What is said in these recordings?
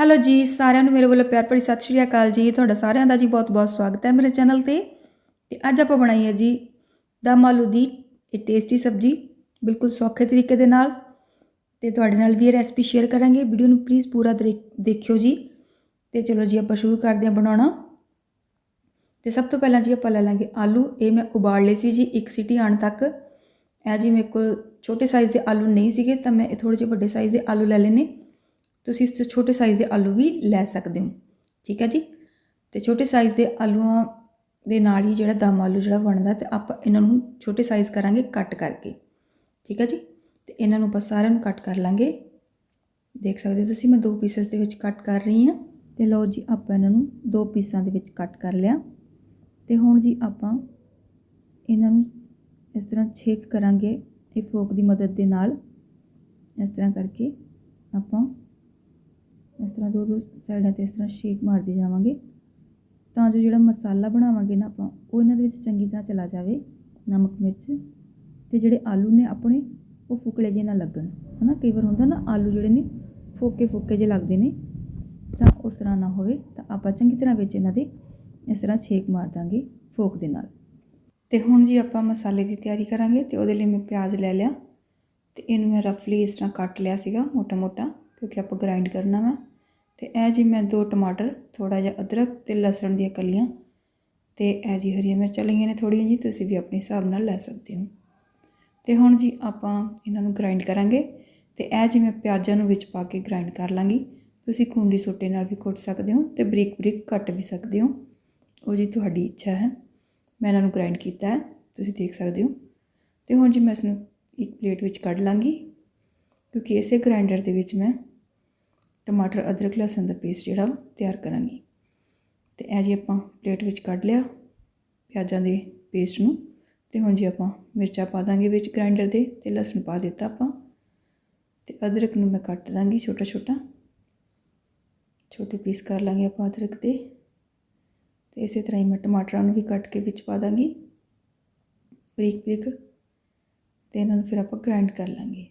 Hello ਜੀ, ਸਾਰਿਆਂ ਨੂੰ ਮੇਰੇ ਵੱਲੋਂ ਪਿਆਰ ਭਰੀ ਸਤਿ ਸ਼੍ਰੀ ਅਕਾਲ ਜੀ। ਤੁਹਾਡਾ ਸਾਰਿਆਂ ਦਾ ਜੀ ਬਹੁਤ-ਬਹੁਤ ਸਵਾਗਤ ਹੈ ਮੇਰੇ ਚੈਨਲ ਤੇ। ਤੇ ਅੱਜ ਆਪਾਂ ਬਣਾਈ ਹੈ ਜੀ, ਦਮ ਆਲੂ ਦੀ ਇਹ ਟੇਸਟੀ ਸਬਜ਼ੀ, ਬਿਲਕੁਲ ਸੌਖੇ ਤਰੀਕੇ ਦੇ ਨਾਲ। ਤੇ ਤੁਹਾਡੇ ਨਾਲ ਵੀ ਇਹ ਰੈਸਪੀ ਸ਼ੇਅਰ ਕਰਾਂਗੇ। ਵੀਡੀਓ ਨੂੰ ਪਲੀਜ਼ ਪੂਰਾ ਦੇਖ- ਦੇਖਿਓ ਜੀ। ਤੇ ਚਲੋ ਜੀ, ਆਪਾਂ ਸ਼ੁਰੂ ਕਰਦੇ ਹਾਂ ਬਣਾਉਣਾ। ਤੇ ਸਭ ਤੋਂ ਪਹਿਲਾਂ ਜੀ ਆਪਾਂ ਲੈ ਲਾਂਗੇ ਆਲੂ। ਇਹ ਮੈਂ ਉਬਾਲ ਲਏ ਸੀ ਜੀ ਇੱਕ ਸੀਟੀ ਆਉਣ ਤੱਕ। ਇਹ ਜੀ ਮੇਰੇ ਕੋਲ ਛੋਟੇ ਸਾਈਜ਼ ਦੇ ਆਲੂ ਨਹੀਂ ਸੀਗੇ, ਤਾਂ ਮੈਂ ਇਹ ਥੋੜੇ ਜਿਹੇ ਵੱਡੇ ਸਾਈਜ਼ ਦੇ ਆਲੂ ਲੈ ਲੈਨੇ ਤੁਸੀਂ ਇਸ ਤੋਂ ਛੋਟੇ ਸਾਈਜ਼ ਦੇ ਆਲੂ ਵੀ ਲੈ ਸਕਦੇ ਹੋ। ਠੀਕ ਹੈ ਜੀ? ਤੇ ਛੋਟੇ ਸਾਈਜ਼ ਦੇ ਆਲੂਆਂ ਦੇ ਨਾਲ ਹੀ ਜਿਹੜਾ ਦਮ ਆਲੂ ਜਿਹੜਾ ਬਣਦਾ ਤੇ ਆਪਾਂ ਇਹਨਾਂ ਨੂੰ ਛੋਟੇ ਸਾਈਜ਼ ਕਰਾਂਗੇ ਕੱਟ ਕਰਕੇ। ਠੀਕ ਹੈ ਜੀ? ਤੇ ਇਹਨਾਂ ਨੂੰ ਆਪਾਂ ਸਾਰਿਆਂ ਨੂੰ ਕੱਟ ਕਰ ਲਾਂਗੇ। ਦੇਖ ਸਕਦੇ ਹੋ ਤੁਸੀਂ ਮੈਂ ਦੋ ਪੀਸਸ ਦੇ ਵਿੱਚ ਕੱਟ ਕਰ ਰਹੀ ਹਾਂ। ਤੇ ਲਓ ਜੀ, ਆਪਾਂ ਇਹਨਾਂ ਨੂੰ ਦੋ ਪੀਸਾਂ ਦੇ ਵਿੱਚ ਕੱਟ ਕਰ ਲਿਆ। ਤੇ ਹੁਣ ਜੀ ਆਪਾਂ ਇਹਨਾਂ ਨੂੰ ਇਸ ਤਰ੍ਹਾਂ ਛੇਕ ਕਰਾਂਗੇ, ਇਹ ਫੋਕ ਦੀ ਮਦਦ ਦੇ ਨਾਲ। ਇਸ ਤਰ੍ਹਾਂ ਕਰਕੇ ਆਪਾਂ ਇਸ ਤਰ੍ਹਾਂ ਦੋ ਦੋ ਸਾਈਡਾਂ ਤੇ ਇਸ ਤਰ੍ਹਾਂ ਸ਼ੇਕ ਮਾਰਦੇ ਜਾਵਾਂਗੇ। ਤਾਂ ਜੋ ਜਿਹੜਾ ਮਸਾਲਾ ਬਣਾਵਾਂਗੇ ਨਾ ਆਪਾਂ, ਉਹ ਇਹਨਾਂ ਦੇ ਵਿੱਚ ਚੰਗੀ ਤਰ੍ਹਾਂ ਚਲਾ ਜਾਵੇ, ਨਮਕ, ਮਿਰਚ ਤੇ ਜਿਹੜੇ ਆਲੂ ਨੇ ਆਪਣੇ, ਉਹ ਫੁਕਲੇ ਜਿਹੇ ਨਾ ਲੱਗਣ, ਹਨਾ? ਕਈ ਵਾਰ ਹੁੰਦਾ ਨਾ ਆਲੂ ਜਿਹੜੇ ਨੇ ਫੋਕੇ ਫੋਕੇ ਜਿਹੇ ਲੱਗਦੇ ਨੇ, ਤਾਂ ਉਸ ਤਰ੍ਹਾਂ ਨਾ ਹੋਵੇ। ਤਾਂ ਆਪਾਂ ਚੰਗੀ ਤਰ੍ਹਾਂ ਵਿੱਚ ਇਹਨਾਂ ਦੇ ਇਸ ਤਰ੍ਹਾਂ ਛੇਕ ਮਾਰ ਦਾਂਗੇ ਫੋਕ ਦੇ ਨਾਲ। ਤੇ ਹੁਣ ਜੀ ਆਪਾਂ ਮਸਾਲੇ ਦੀ ਤਿਆਰੀ ਕਰਾਂਗੇ ਤੇ ਉਹਦੇ ਲਈ ਮੈਂ ਪਿਆਜ਼ ਲੈ ਲਿਆ। ਤੇ ਇਹਨੂੰ ਮੈਂ ਰਫਲੀ ਇਸ ਤਰ੍ਹਾਂ ਕੱਟ ਲਿਆ ਸੀਗਾ ਮੋਟਾ ਮੋਟਾ ਕਿਉਂਕਿ ਆਪਾਂ ਗ੍ਰਾਈਂਡ ਕਰਨਾ ਵਾ। ਤੇ ਇਹ ਜੀ ਮੈਂ ਦੋ ਟਮਾਟਰ ਥੋੜਾ ਜਿਹਾ ਅਦਰਕ ਤੇ ਲਸਣ ਦੀਆਂ ਕਲੀਆਂ ਤੇ ਇਹ ਜੀ ਹਰੀਆਂ ਮਿਰਚਾਂ ਲਈਆਂ ਨੇ ਥੋੜੀਆਂ ਜੀ, ਤੁਸੀਂ ਵੀ ਆਪਣੇ ਹਿਸਾਬ ਨਾਲ ਲੈ ਸਕਦੇ ਹੋ। ਤੇ ਹੁਣ ਜੀ ਆਪਾਂ ਇਹਨਾਂ ਨੂੰ ਗ੍ਰਾਈਂਡ ਕਰਾਂਗੇ ਤੇ ਇਹ ਜੀ ਮੈਂ ਪਿਆਜ਼ਾਂ ਨੂੰ ਵਿੱਚ ਪਾ ਕੇ ਗ੍ਰਾਈਂਡ ਕਰ ਲਾਂਗੀ। ਤੁਸੀਂ ਖੂੰਡੀ ਸੋਟੇ ਨਾਲ ਵੀ ਕੁੱਟ ਸਕਦੇ ਹੋ ਤੇ ਬਰੀਕ ਬਰੀਕ ਕੱਟ ਵੀ ਸਕਦੇ ਹੋ। ਉਹ ਜੀ ਤੁਹਾਡੀ ਇੱਛਾ ਹੈ। ਮੈਂ ਇਹਨਾਂ ਨੂੰ ਗ੍ਰਾਈਂਡ ਕੀਤਾ ਹੈ, ਤੁਸੀਂ ਦੇਖ ਸਕਦੇ ਹੋ। ਤੇ ਹੁਣ ਜੀ ਮੈਂ ਇਸ ਨੂੰ ਇੱਕ ਪਲੇਟ ਵਿੱਚ ਕੱਢ ਲਾਂਗੀ, ਕਿਉਂਕਿ ਇਸੇ ਗ੍ਰਾਈਂਡਰ ਦੇ ਵਿੱਚ ਮੈਂ ਟਮਾਟਰ, ਅਦਰਕ, ਲਸਣ ਦਾ ਪੇਸਟ ਜਿਹੜਾ ਤਿਆਰ ਕਰਾਂਗੀ। ਤੇ ਇਹ ਜੀ ਆਪਾਂ ਪਲੇਟ ਵਿੱਚ ਕੱਢ ਲਿਆ ਪਿਆਜ਼ਾਂ ਦੇ ਪੇਸਟ ਨੂੰ। ਤੇ ਹੁਣ ਜੀ ਆਪਾਂ ਮਿਰਚਾਂ ਪਾ ਦਾਂਗੇ ਵਿੱਚ ਗ੍ਰਾਈਂਡਰ ਦੇ ਤੇ ਲਸਣ ਪਾ ਦਿੱਤਾ ਆਪਾਂ। ਤੇ ਅਦਰਕ ਨੂੰ ਮੈਂ ਕੱਟ ਦਾਂਗੀ ਛੋਟਾ ਛੋਟਾ ਛੋਟੇ ਪੀਸ ਕਰ ਲਾਂਗੇ ਆਪਾਂ ਅਦਰਕ ਦੇ। ਤੇ ਇਸੇ ਤਰ੍ਹਾਂ ਹੀ ਮੈਂ ਟਮਾਟਰਾਂ ਨੂੰ ਵੀ ਕੱਟ ਕੇ ਵਿੱਚ ਪਾ ਦਾਂਗੀ। ਬਰੀਕ ਬਰੀਕ ਤੇ ਇਹਨਾਂ ਨੂੰ ਫਿਰ ਆਪਾਂ ਗ੍ਰਾਈਂਡ ਕਰ ਲਾਂਗੇ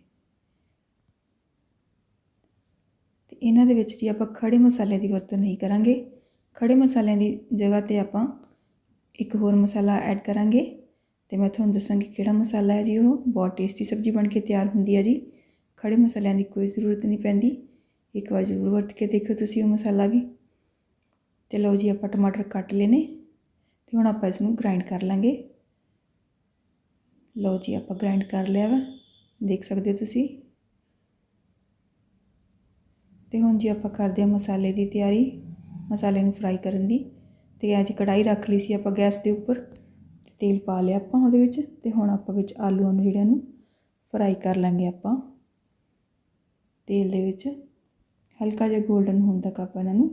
ਤੇ ਇਹਨਾਂ ਦੇ ਵਿੱਚ ਜੀ ਆਪਾਂ ਖੜੇ ਮਸਾਲੇ ਦੀ ਵਰਤੋਂ ਨਹੀਂ ਕਰਾਂਗੇ ਖੜੇ ਮਸਾਲਿਆਂ ਦੀ ਜਗ੍ਹਾ ਤੇ ਆਪਾਂ ਇੱਕ ਹੋਰ ਮਸਾਲਾ ਐਡ ਕਰਾਂਗੇ ਤੇ ਮੈਂ ਤੁਹਾਨੂੰ ਦੱਸਾਂਗੀ ਕਿਹੜਾ ਮਸਾਲਾ ਹੈ ਜੀ ਉਹ। ਬਹੁਤ ਟੇਸਟੀ ਸਬਜ਼ੀ ਬਣ ਕੇ ਤਿਆਰ ਹੁੰਦੀ ਹੈ ਜੀ। ਖੜੇ ਮਸਾਲਿਆਂ ਦੀ ਕੋਈ ਜ਼ਰੂਰਤ ਨਹੀਂ ਪੈਂਦੀ। ਇੱਕ ਵਾਰ ਜ਼ਰੂਰ ਵਰਤ ਕੇ ਦੇਖਿਓ ਤੁਸੀਂ ਉਹ ਮਸਾਲਾ ਵੀ। ਤੇ ਲਓ ਜੀ ਆਪਾਂ ਟਮਾਟਰ ਕੱਟ ਲਏ ਨੇ ਤੇ ਹੁਣ ਆਪਾਂ ਇਸ ਨੂੰ ਗ੍ਰਾਈਂਡ ਕਰ ਲਾਂਗੇ। ਲਓ ਜੀ ਆਪਾਂ ਗ੍ਰਾਈਂਡ ਕਰ ਲਿਆ ਵਾ। ਦੇਖ ਸਕਦੇ ਹੋ ਤੁਸੀਂ। ਅਤੇ ਹੁਣ ਜੀ ਆਪਾਂ ਕਰਦੇ ਹਾਂ ਮਸਾਲੇ ਦੀ ਤਿਆਰੀ, ਮਸਾਲੇ ਨੂੰ ਫਰਾਈ ਕਰਨ ਦੀ। ਤੇ ਅੱਜ ਕੜਾਈ ਰੱਖ ਲਈ ਸੀ ਆਪਾਂ ਗੈਸ ਦੇ ਉੱਪਰ, ਤੇ ਤੇਲ ਪਾ ਲਿਆ ਆਪਾਂ ਉਹਦੇ ਵਿੱਚ, ਤੇ ਹੁਣ ਆਪਾਂ ਵਿੱਚ ਆਲੂਆਂ ਨੂੰ ਜਿਹੜਿਆਂ ਨੂੰ ਫਰਾਈ ਕਰ ਲਾਂਗੇ ਆਪਾਂ। ਤੇਲ ਦੇ ਵਿੱਚ ਹਲਕਾ ਜਿਹਾ 골ਡਨ ਹੋਣ ਤੱਕ ਆਪਾਂ ਇਹਨਾਂ ਨੂੰ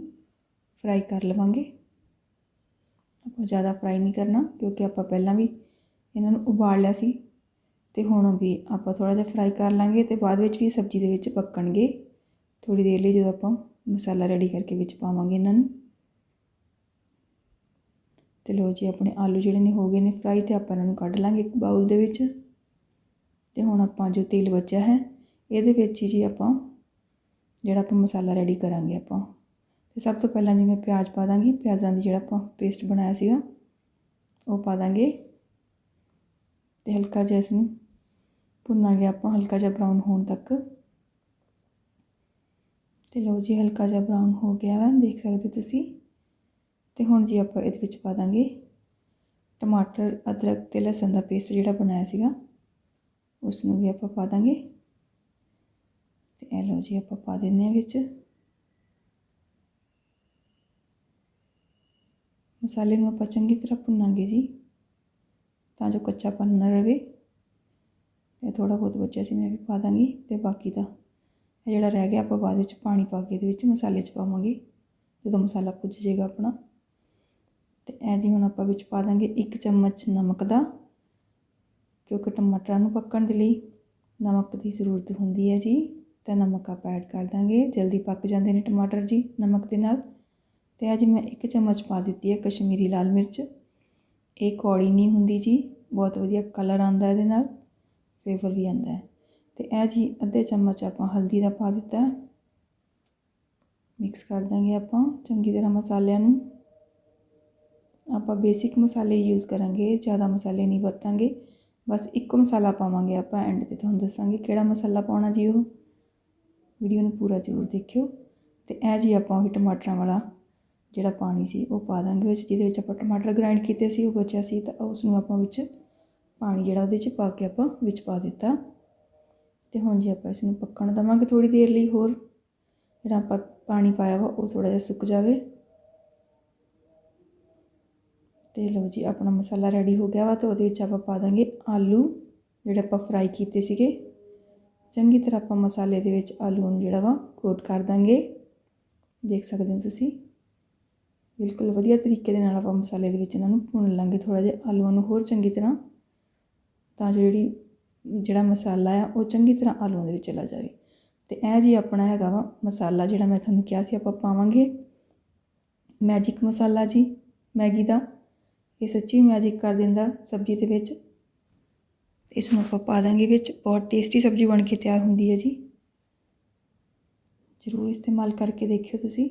ਫਰਾਈ ਕਰ ਲਵਾਂਗੇ। ਆਪਾਂ ਜ਼ਿਆਦਾ ਫਰਾਈ ਨਹੀਂ ਕਰਨਾ, ਕਿਉਂਕਿ ਆਪਾਂ ਪਹਿਲਾਂ ਵੀ ਇਹਨਾਂ ਨੂੰ ਉਬਾਲ ਲਿਆ ਸੀ। ਤੇ ਹੁਣ ਵੀ ਆਪਾਂ ਥੋੜਾ ਜਿਹਾ ਫਰਾਈ ਕਰ ਲਾਂਗੇ ਤੇ ਬਾਅਦ ਵਿੱਚ ਵੀ ਸਬਜ਼ੀ ਦੇ ਵਿੱਚ ਪੱਕਣਗੇ। ਥੋੜੀ ਦੇਰ ਲਈ ਜਦੋਂ ਆਪਾਂ ਮਸਾਲਾ ਰੈਡੀ ਕਰਕੇ ਵਿੱਚ ਪਾਵਾਂਗੇ ਇਹਨਾਂ ਨੂੰ। ਤੇ ਲੋ ਜੀ, ਆਪਣੇ ਆਲੂ ਜਿਹੜੇ ਨੇ ਹੋ ਗਏ ਨੇ ਫਰਾਈ ਤੇ ਆਪਾਂ ਇਹਨਾਂ ਨੂੰ ਕੱਢ ਲਾਂਗੇ ਇੱਕ ਬਾਉਲ ਦੇ ਵਿੱਚ। ਤੇ ਹੁਣ ਆਪਾਂ ਜੋ ਤੇਲ ਬਚਿਆ ਹੈ, ਇਹਦੇ ਵਿੱਚ ਹੀ ਜੀ ਆਪਾਂ ਜਿਹੜਾ ਆਪਾਂ ਮਸਾਲਾ ਰੈਡੀ ਕਰਾਂਗੇ ਆਪਾਂ। ਤੇ ਸਭ ਤੋਂ ਪਹਿਲਾਂ ਜੀ ਮੈਂ ਪਿਆਜ਼ ਪਾ ਦਾਂਗੀ, ਪਿਆਜ਼ਾਂ ਦੀ ਜਿਹੜਾ ਆਪਾਂ ਪੇਸਟ ਬਣਾਇਆ ਸੀਗਾ, ਉਹ ਪਾ ਦਾਂਗੇ। ਤੇ ਹਲਕਾ ਜਿਹਾ ਇਸ ਨੂੰ ਭੁੰਨਾਂਗੇ ਆਪਾਂ, ਹਲਕਾ ਜਿਹਾ ਬਰਾਊਨ ਹੋਣ ਤੱਕ। ਤੇ ਲਓ ਜੀ, ਹਲਕਾ ਜਿਹਾ ਬਰਾਊਨ ਹੋ ਗਿਆ ਵਾ, ਦੇਖ ਸਕਦੇ ਤੁਸੀਂ। ਤੇ ਹੁਣ ਜੀ ਆਪਾਂ ਇਹਦੇ ਵਿੱਚ ਪਾ ਦਾਂਗੇ ਟਮਾਟਰ, ਅਦਰਕ ਤੇ ਲਸਣ ਦਾ ਪੇਸਟ ਜਿਹੜਾ ਬਣਾਇਆ ਸੀਗਾ ਉਸ ਨੂੰ ਵੀ ਆਪਾਂ ਪਾ ਦਾਂਗੇ। ਤੇ ਇਹ ਲਓ ਜੀ, ਆਪਾਂ ਪਾ ਦਿੰਨੇ ਆ ਵਿੱਚ। ਮਸਾਲੇ ਨੂੰ ਆਪਾਂ ਚੰਗੀ ਤਰ੍ਹਾਂ ਭੁੰਨਾਂਗੇ ਜੀ, ਤਾਂ ਜੋ ਕੱਚਾਪਨ ਨਾ ਰਵੇ। ਤੇ ਥੋੜਾ ਬਹੁਤ ਬਚਿਆ ਸੀ, ਮੈਂ ਵੀ ਪਾ ਦਾਂਗੀ। ਤੇ ਬਾਕੀ ਦਾ ਜਿਹੜਾ ਰਹਿ ਗਿਆ, ਆਪਾਂ ਬਾਅਦ ਵਿੱਚ ਪਾਣੀ ਪਾ ਕੇ ਇਹਦੇ ਵਿੱਚ ਮਸਾਲੇ 'ਚ ਪਾਵਾਂਗੇ। ਜਦੋਂ ਮਸਾਲਾ ਭੁੱਜ ਜਾਏਗਾ ਆਪਣਾ। ਤੇ ਇਹ ਜੀ ਹੁਣ ਆਪਾਂ ਵਿੱਚ ਪਾ ਦਾਂਗੇ ਇੱਕ ਚਮਚ ਨਮਕ ਦਾ, ਕਿਉਂਕਿ ਟਮਾਟਰਾਂ ਨੂੰ ਪੱਕਣ ਦੇ ਲਈ ਨਮਕ ਦੀ ਜ਼ਰੂਰਤ ਹੁੰਦੀ ਹੈ ਜੀ। ਤਾਂ ਨਮਕ ਆਪਾਂ ਐਡ ਕਰ ਦਾਂਗੇ। ਜਲਦੀ ਪੱਕ ਜਾਂਦੇ ਨੇ ਟਮਾਟਰ ਜੀ ਨਮਕ ਦੇ ਨਾਲ। ਤੇ ਅੱਜ ਮੈਂ ਇੱਕ ਚਮਚ ਪਾ ਦਿੱਤੀ ਹੈ ਕਸ਼ਮੀਰੀ ਲਾਲ ਮਿਰਚ। ਇਹ ਕੌੜੀ ਨਹੀਂ ਹੁੰਦੀ ਜੀ। ਬਹੁਤ ਵਧੀਆ ਕਲਰ ਆਉਂਦਾ ਇਹਦੇ ਨਾਲ। ਫਲੇਵਰ ਵੀ ਆਉਂਦਾ ਹੈ। ਤੇ ਇਹ ਜੀ ਅੱਧੇ ਚਮਚ ਆਪਾਂ ਹਲਦੀ ਦਾ ਪਾ ਦਿੱਤਾ। ਮਿਕਸ ਕਰ ਦਾਂਗੇ ਆਪਾਂ ਚੰਗੀ ਤਰ੍ਹਾਂ ਮਸਾਲਿਆਂ ਨੂੰ। ਆਪਾਂ ਬੇਸਿਕ ਮਸਾਲੇ ਯੂਜ਼ ਕਰਾਂਗੇ, ਜ਼ਿਆਦਾ ਮਸਾਲੇ ਨਹੀਂ ਵਰਤਾਂਗੇ। ਬਸ ਇੱਕੋ ਮਸਾਲਾ ਪਾਵਾਂਗੇ ਆਪਾਂ ਐਂਡ ਤੇ, ਤੁਹਾਨੂੰ ਦੱਸਾਂਗੇ ਕਿਹੜਾ ਮਸਾਲਾ ਪਾਉਣਾ ਜੀ ਉਹ। ਵੀਡੀਓ ਨੂੰ ਪੂਰਾ ਜ਼ਰੂਰ ਦੇਖਿਓ। ਤੇ ਇਹ ਜੀ ਆਪਾਂ ਉਹ ਟਮਾਟਰਾਂ ਵਾਲਾ ਜਿਹੜਾ ਪਾਣੀ ਸੀ ਉਹ ਪਾ ਦਾਂਗੇ ਵਿੱਚ, ਜਿਹਦੇ ਵਿੱਚ ਆਪਾਂ ਟਮਾਟਰ ਗ੍ਰਾਈਂਡ ਕੀਤੇ ਸੀ, ਉਹ ਬਚਿਆ ਸੀ ਤਾਂ ਉਸ ਨੂੰ ਆਪਾਂ ਵਿੱਚ ਪਾਣੀ ਜਿਹੜਾ ਉਹਦੇ 'ਚ ਪਾ ਕੇ ਆਪਾਂ ਵਿੱਚ ਪਾ ਦਿੱਤਾ। ਤੇ ਹੁਣ ਜੇ ਆਪਾਂ ਇਸ ਨੂੰ ਪੱਕਣ ਦਵਾਂਗੇ ਥੋੜੀ ਦੇਰ ਲਈ ਹੋਰ, ਜਿਹੜਾ ਆਪਾਂ ਪਾਣੀ ਪਾਇਆ ਵਾ, ਉਹ ਥੋੜਾ ਜਿਹਾ ਸੁੱਕ ਜਾਵੇ। ਤੇ ਲਓ ਜੀ, ਆਪਣਾ ਮਸਾਲਾ ਰੈਡੀ ਹੋ ਗਿਆ ਵਾ ਤੇ ਉਹਦੇ ਵਿੱਚ ਆਪਾਂ ਪਾ ਦਾਂਗੇ ਆਲੂ, ਜਿਹੜੇ ਆਪਾਂ ਫਰਾਈ ਕੀਤੇ ਸੀਗੇ। ਚੰਗੀ ਤਰ੍ਹਾਂ ਆਪਾਂ ਮਸਾਲੇ ਦੇ ਵਿੱਚ ਆਲੂ ਨੂੰ ਜਿਹੜਾ ਵਾ ਕੋਟ ਕਰ ਦਾਂਗੇ। ਦੇਖ ਸਕਦੇ ਹੋ ਤੁਸੀਂ। ਬਿਲਕੁਲ ਵਧੀਆ ਤਰੀਕੇ ਦੇ ਨਾਲ ਆਪਾਂ ਮਸਾਲੇ ਦੇ ਵਿੱਚ ਇਹਨਾਂ ਨੂੰ ਭੁੰਨ ਲਾਂਗੇ ਥੋੜਾ ਜਿਹਾ ਆਲੂਆਂ ਨੂੰ ਹੋਰ ਚੰਗੀ ਤਰ੍ਹਾਂ। ਤਾਂ ਜੋ ਜਿਹੜੀ ਜਿਹੜਾ ਮਸਾਲਾ ਆ, ਉਹ ਚੰਗੀ ਤਰ੍ਹਾਂ ਆਲੂਆਂ ਦੇ ਵਿੱਚ ਚਲਾ ਜਾਵੇ। ਤੇ ਇਹ ਜੀ ਆਪਣਾ ਹੈਗਾ ਵਾ ਮਸਾਲਾ ਜਿਹੜਾ ਮੈਂ ਤੁਹਾਨੂੰ ਕਿਹਾ ਸੀ ਆਪਾਂ ਪਾਵਾਂਗੇ। ਮੈਜਿਕ ਮਸਾਲਾ ਜੀ, ਮੈਗੀ ਦਾ। ਇਹ ਸੱਚੀ ਮੈਜਿਕ ਕਰ ਦਿੰਦਾ ਸਬਜ਼ੀ ਦੇ ਵਿੱਚ। ਇਸ ਨੂੰ ਆਪਾਂ ਪਾ ਦਾਂਗੇ ਵਿੱਚ। ਬਹੁਤ ਟੇਸਟੀ ਸਬਜ਼ੀ ਬਣ ਕੇ ਤਿਆਰ ਹੁੰਦੀ ਹੈ ਜੀ। ਜ਼ਰੂਰ ਇਸਤੇਮਾਲ ਕਰਕੇ ਦੇਖਿਓ ਤੁਸੀਂ।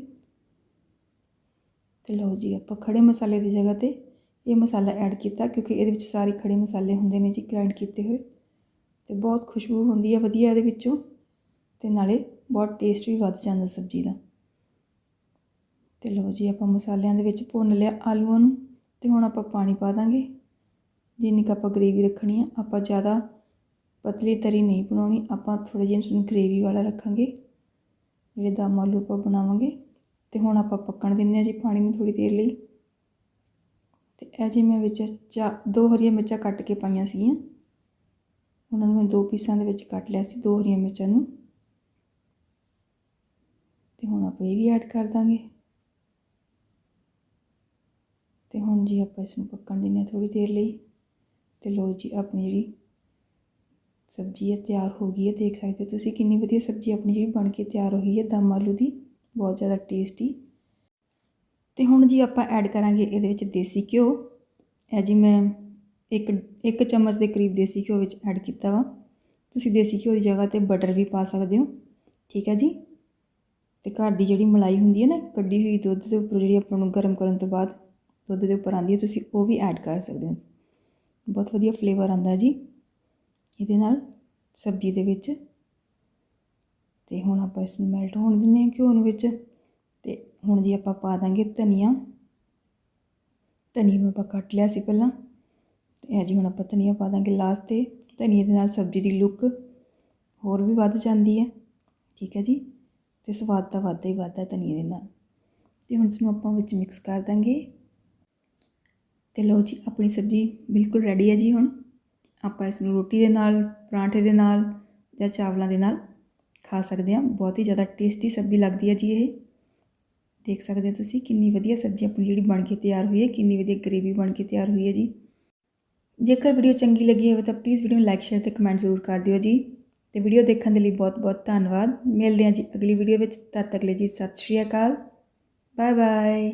ਤੇ ਲਓ ਜੀ, ਆਪਾਂ ਖੜੇ ਮਸਾਲੇ ਦੀ ਜਗ੍ਹਾ ਤੇ ਇਹ ਮਸਾਲਾ ਐਡ ਕੀਤਾ ਕਿਉਂਕਿ ਇਹਦੇ ਵਿੱਚ ਸਾਰੇ ਖੜੇ ਮਸਾਲੇ ਹੁੰਦੇ ਨੇ ਜੀ ਗ੍ਰਾਈਂਡ ਕੀਤੇ ਹੋਏ। ਤੇ ਬਹੁਤ ਖੁਸ਼ਬੂ ਹੁੰਦੀ ਹੈ ਵਧੀਆ ਇਹਦੇ ਵਿੱਚੋਂ ਤੇ ਨਾਲੇ ਬਹੁਤ ਟੇਸਟ ਵੀ ਵੱਧ ਜਾਂਦਾ ਸਬਜ਼ੀ ਦਾ। ਤੇ ਲਓ ਜੀ ਆਪਾਂ ਮਸਾਲਿਆਂ ਦੇ ਵਿੱਚ ਭੁੰਨ ਲਿਆ ਆਲੂਆਂ ਨੂੰ ਤੇ ਹੁਣ ਆਪਾਂ ਪਾਣੀ ਪਾ ਦਾਂਗੇ। ਜਿੰਨੀ ਕੁ ਆਪਾਂ ਗ੍ਰੇਵੀ ਰੱਖਣੀ ਆ, ਆਪਾਂ ਜ਼ਿਆਦਾ ਪਤਲੀ ਤਰੀ ਨਹੀਂ ਬਣਾਉਣੀ, ਆਪਾਂ ਥੋੜਾ ਜਿਹਾ ਇਸਨੂੰ ਗ੍ਰੇਵੀ ਵਾਲਾ ਰੱਖਾਂਗੇ। ਜਿਹੜੇ ਦਮ ਆਲੂ ਆਪਾਂ ਬਣਾਵਾਂਗੇ ਤੇ ਹੁਣ ਆਪਾਂ ਪੱਕਣ ਦਿੰਨੇ ਆ ਜੀ ਪਾਣੀ ਨੂੰ ਥੋੜੀ ਦੇਰ ਲਈ। ਤੇ ਇਹ ਜੀ ਮੈਂ ਵਿੱਚ ਚਾ ਦੋ ਹਰੀਆਂ ਮਿਰਚਾਂ ਕੱਟ ਕੇ ਪਾਈਆਂ ਸੀਗੀਆਂ। ਉਹਨਾਂ ਨੂੰ ਮੈਂ ਦੋ ਪੀਸਾਂ ਦੇ ਵਿੱਚ ਕੱਟ ਲਿਆ ਸੀ, ਦੋ ਹਰੀਆਂ ਮਿਰਚਾਂ ਨੂੰ। ਤੇ ਹੁਣ ਆਪਾਂ ਇਹ ਵੀ ਐਡ ਕਰ ਦਾਂਗੇ। ਤੇ ਹੁਣ ਜੀ ਆਪਾਂ ਇਸ ਨੂੰ ਪੱਕਣ ਦਿੰਨੇ ਆ ਥੋੜੀ ਦੇਰ ਲਈ। ਤੇ ਲੋ ਜੀ, ਆਪਣੀ ਜਿਹੜੀ ਸਬਜ਼ੀ ਹੈ ਤਿਆਰ ਹੋ ਗਈ ਹੈ, ਦੇਖ ਸਕਦੇ ਤੁਸੀਂ ਕਿੰਨੀ ਵਧੀਆ ਸਬਜ਼ੀ ਆਪਣੀ ਜਿਹੜੀ ਬਣ ਕੇ ਤਿਆਰ ਹੋਈ ਹੈ, ਦਮ ਆਲੂ ਦੀ, ਬਹੁਤ ਜ਼ਿਆਦਾ ਟੇਸਟੀ ਤੇ ਹੁਣ ਜੀ ਆਪਾਂ ਐਡ ਕਰਾਂਗੇ ਇਹਦੇ ਵਿੱਚ ਦੇਸੀ ਘਿਓ। ਇਹ ਜੀ ਮੈਂ ਇੱਕ ਇੱਕ ਚਮਚ ਦੇ ਕਰੀਬ ਦੇਸੀ ਘਿਓ ਵਿੱਚ ਐਡ ਕੀਤਾ ਵਾ। ਤੁਸੀਂ ਦੇਸੀ ਘਿਓ ਦੀ ਜਗ੍ਹਾ ਤੇ ਬਟਰ ਵੀ ਪਾ ਸਕਦੇ ਹੋ। ਠੀਕ ਹੈ ਜੀ? ਤੇ ਘਰ ਦੀ ਜਿਹੜੀ ਮਲਾਈ ਹੁੰਦੀ ਹੈ ਨਾ, ਕੱਢੀ ਹੋਈ ਦੁੱਧ ਦੇ ਉੱਪਰ ਜਿਹੜੀ ਆਪਾਂ ਨੂੰ ਗਰਮ ਕਰਨ ਤੋਂ ਬਾਅਦ ਦੁੱਧ ਦੇ ਉੱਪਰ ਆਉਂਦੀ ਹੈ, ਤੁਸੀਂ ਉਹ ਵੀ ਐਡ ਕਰ ਸਕਦੇ ਹੋ। ਬਹੁਤ ਵਧੀਆ ਫਲੇਵਰ ਆਉਂਦਾ ਜੀ। ਇਹਦੇ ਨਾਲ ਸਬਜ਼ੀ ਦੇ ਵਿੱਚ ਤੇ ਹੁਣ ਆਪਾਂ ਇਸ ਨੂੰ ਮੈਲਟ ਹੋਣ ਦਿੰਨੇ ਹਾਂ ਘਿਓ ਨੂੰ ਵਿੱਚ। ਤੇ ਹੁਣ ਜੀ ਆਪਾਂ ਪਾ ਦਾਂਗੇ ਧਨੀਆ। ਧਨੀਆ ਨੂੰ ਆਪਾਂ ਕੱਟ ਲਿਆ ਸੀ ਪਹਿਲਾਂ। ਤੇ ਇਹ ਜੀ ਹੁਣ ਆਪਾਂ ਧਨੀਆ ਪਾ ਦਾਂਗੇ ਲਾਸਟ ਤੇ, ਧਨੀਏ ਦੇ ਨਾਲ ਸਬਜ਼ੀ ਦੀ ਲੁੱਕ ਹੋਰ ਵੀ ਵੱਧ ਜਾਂਦੀ ਹੈ। ਠੀਕ ਹੈ ਜੀ? ਤੇ ਸਵਾਦ ਤਾਂ ਵੱਧਦਾ ਹੀ ਵੱਧਦਾ ਧਨੀਏ ਦੇ ਨਾਲ। ਤੇ ਹੁਣ ਇਸ ਨੂੰ ਆਪਾਂ ਵਿੱਚ ਮਿਕਸ ਕਰ ਦਾਂਗੇ। ਤੇ ਲਓ ਜੀ, ਆਪਣੀ ਸਬਜ਼ੀ ਬਿਲਕੁਲ ਰੈਡੀ ਹੈ ਜੀ ਹੁਣ। ਆਪਾਂ ਇਸ ਨੂੰ ਰੋਟੀ ਦੇ ਨਾਲ, ਪਰਾਂਠੇ ਦੇ ਨਾਲ ਜਾਂ ਚਾਵਲਾਂ ਦੇ ਨਾਲ ਖਾ ਸਕਦੇ ਹਾਂ। ਬਹੁਤ ਹੀ ਜ਼ਿਆਦਾ ਟੇਸਟੀ ਸਬਜ਼ੀ ਲੱਗਦੀ ਹੈ ਜੀ ਇਹ। ਦੇਖ ਸਕਦੇ ਹੋ ਤੁਸੀਂ ਕਿੰਨੀ ਵਧੀਆ ਸਬਜ਼ੀ ਆਪਣੀ ਜਿਹੜੀ ਬਣ ਕੇ ਤਿਆਰ ਹੋਈ ਹੈ, ਕਿੰਨੀ ਵਧੀਆ ਗ੍ਰੇਵੀ ਬਣ ਕੇ ਤਿਆਰ ਹੋਈ ਹੈ ਜੀ। ਜੇਕਰ ਵੀਡੀਓ ਚੰਗੀ ਲੱਗੀ ਹੋਵੇ ਤਾਂ ਪਲੀਜ਼ ਵੀਡੀਓ ਨੂੰ ਲਾਈਕ ਸ਼ੇਅਰ ਤੇ ਕਮੈਂਟ ਜ਼ਰੂਰ ਕਰ ਦਿਓ ਜੀ। ਤੇ ਵੀਡੀਓ ਦੇਖਣ ਦੇ ਲਈ ਬਹੁਤ ਬਹੁਤ ਧੰਨਵਾਦ। ਮਿਲਦੇ ਹਾਂ ਜੀ ਅਗਲੀ ਵੀਡੀਓ ਵਿੱਚ। ਤਦ ਤੱਕ ਲਈ ਜੀ ਸਤਿ ਸ਼੍ਰੀ ਅਕਾਲ। Bye bye